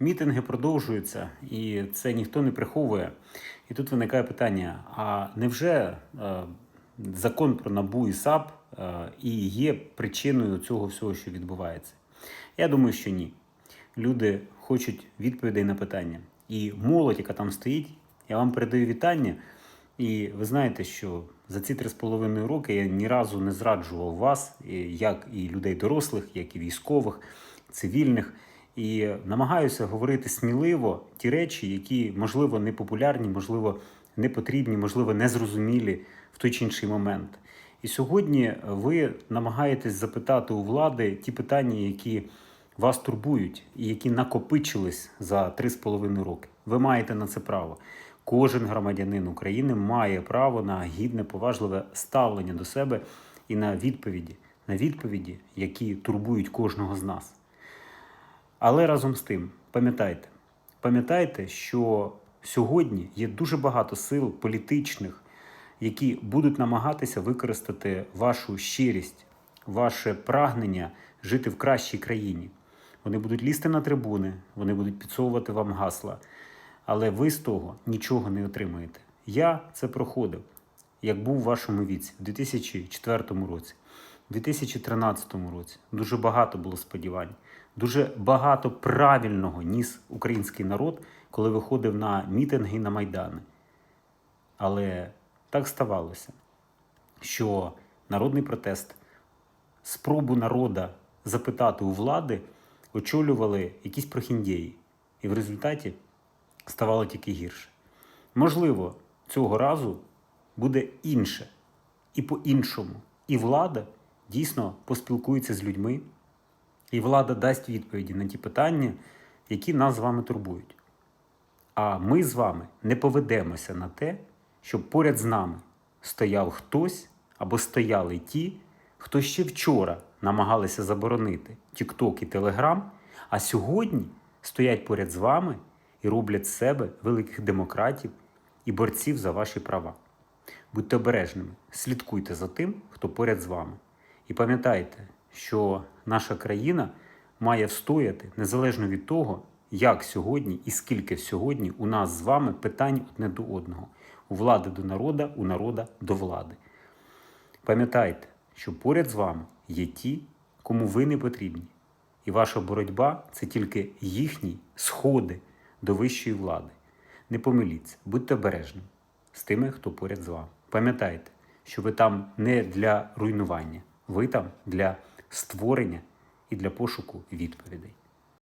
Мітинги продовжуються, і це ніхто не приховує. І тут виникає питання: а невже е, закон про НАБУ і САП е, і є причиною цього всього, що відбувається? Я думаю, що ні. Люди хочуть відповідей на питання. І молодь, яка там стоїть, я вам передаю вітання. І ви знаєте, що за ці три з половиною роки я ні разу не зраджував вас, як і людей дорослих, як і військових, цивільних. І намагаюся говорити сміливо ті речі, які можливо не популярні, можливо, не потрібні, можливо, незрозумілі в той чи інший момент. І сьогодні ви намагаєтесь запитати у влади ті питання, які вас турбують і які накопичились за три з половиною роки. Ви маєте на це право. Кожен громадянин України має право на гідне, поважливе ставлення до себе і на відповіді, на відповіді, які турбують кожного з нас. Але разом з тим, пам'ятайте, пам'ятайте, що сьогодні є дуже багато сил політичних, які будуть намагатися використати вашу щирість, ваше прагнення жити в кращій країні. Вони будуть лізти на трибуни, вони будуть підсовувати вам гасла, але ви з того нічого не отримаєте. Я це проходив, як був у вашому віці, в 2004 році, в 2013 році. Дуже багато було сподівань, дуже багато правильного ніс український народ, коли виходив на мітинги на майдани. Але так ставалося, що народний протест, спробу народа запитати у влади очолювали якісь прохіндєї. І в результаті ставало тільки гірше. Можливо, цього разу буде інше і по-іншому. І влада дійсно поспілкується з людьми, і влада дасть відповіді на ті питання, які нас з вами турбують. А ми з вами не поведемося на те, щоб поряд з нами стояв хтось або стояли ті, хто ще вчора намагалися заборонити TikTok і Telegram, а сьогодні стоять поряд з вами і роблять з себе великих демократів і борців за ваші права. Будьте обережними, слідкуйте за тим, хто поряд з вами. І пам'ятайте, що наша країна має встояти незалежно від того, як сьогодні і скільки сьогодні у нас з вами питань одне до одного, у влади до народа, у народа до влади. Пам'ятайте, що поряд з вами є ті, кому ви не потрібні. І ваша боротьба це тільки їхні сходи до вищої влади. Не помиліться, будьте обережними з тими, хто поряд з вами. Пам'ятайте, що ви там не для руйнування, ви там для створення і для пошуку відповідей.